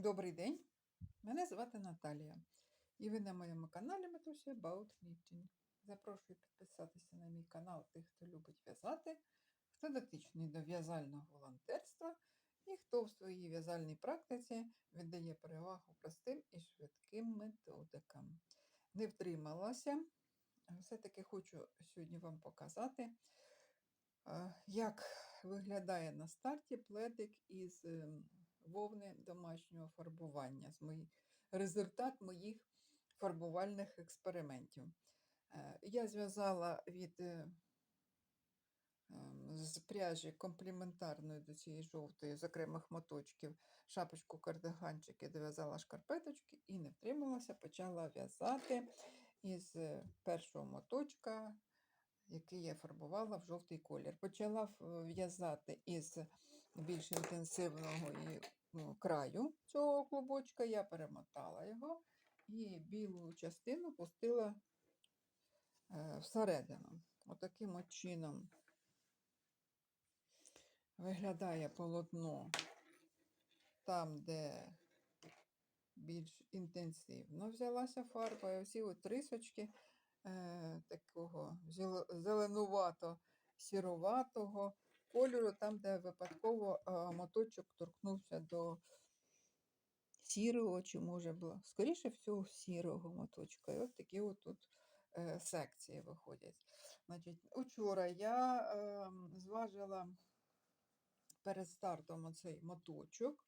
Добрий день, мене звати Наталія. І ви на моєму каналі Матуся About Knitting. Запрошую підписатися на мій канал тих, хто любить в'язати, хто дотичний до в'язального волонтерства і хто в своїй в'язальній практиці віддає перевагу простим і швидким методикам. Не втрималася. Все-таки хочу сьогодні вам показати, е, як виглядає на старті пледик із ем, вовни домашнього фарбування. Результат моїх фарбувальних експериментів. Е, Я зв'язала від е, ем, з пряжі комплементарної до цієї жовтої, з окремих моточків, шапочку кардиганчики, дов'язала шкарпеточки і не втрималася, почала в'язати із е, першого моточка, який я фарбувала в жовтий колір. Почала в'язати із більш інтенсивного ну, краю цього клубочка, я перемотала його і білу частину пустила е, всередину. Отаким от чином виглядає полотно там, де більш інтенсивно взялася фарба. І всі от рисочки е, такого зеле- зеленувато сіроватого кольору, там, де випадково моточок торкнувся до сірого, чи може було, скоріше всього, сірого моточка. І от такі от тут е, секції виходять. Значить, учора я зважила перед стартом оцей моточок.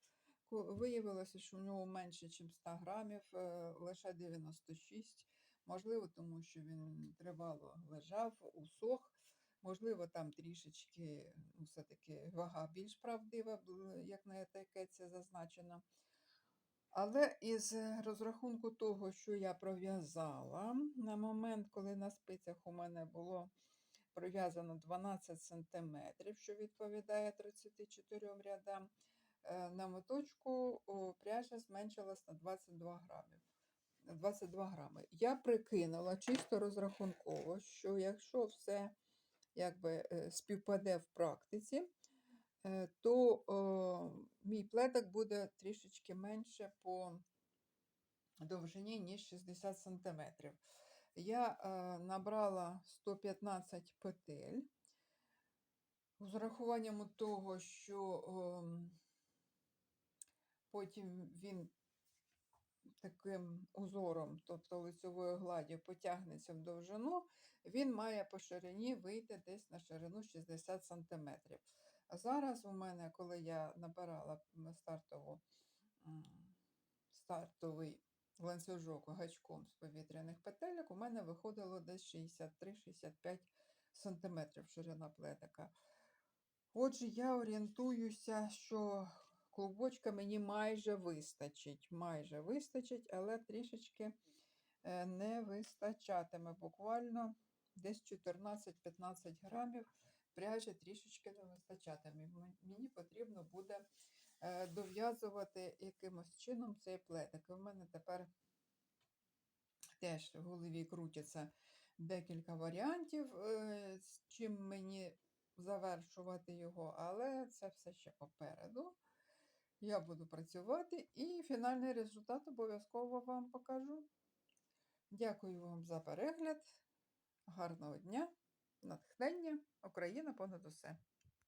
Виявилося, що в нього менше, ніж 100 грамів, е, лише 96. Можливо, тому що він тривало лежав, усох. Можливо, там трішечки, ну, все-таки вага більш правдива, як на етикетці зазначено. Але із розрахунку того, що я пров'язала, на момент, коли на спицях у мене було пров'язано 12 см, що відповідає 34 рядам, е, на моточку пряжа зменшилась на 22 грамів. 22 грами. Я прикинула чисто розрахунково, що якщо все якби, е, співпаде в практиці, е, то о, мій плеток буде трішечки менше по довжині, ніж 60 см. Я е, набрала 115 петель. З урахуванням того, що ем, потім він таким узором, тобто лицевою гладдю, потягнеться в довжину, він має по ширині вийти десь на ширину 60 см. А зараз у мене, коли я набирала стартову, стартовий ланцюжок гачком з повітряних петелек, у мене виходило десь 63-65 см ширина плетика. Отже, я орієнтуюся, що клубочка мені майже вистачить. Майже вистачить, але трішечки е, не вистачатиме. Буквально десь 14-15 грамів пряжі трішечки не вистачатиме. Мені потрібно буде е, дов'язувати якимось чином цей плетик. В мене тепер теж в голові крутяться декілька варіантів, е, з чим мені завершувати його, але це все ще попереду. Я буду працювати і фінальний результат обов'язково вам покажу. Дякую вам за перегляд. Гарного дня, натхнення, Україна понад усе.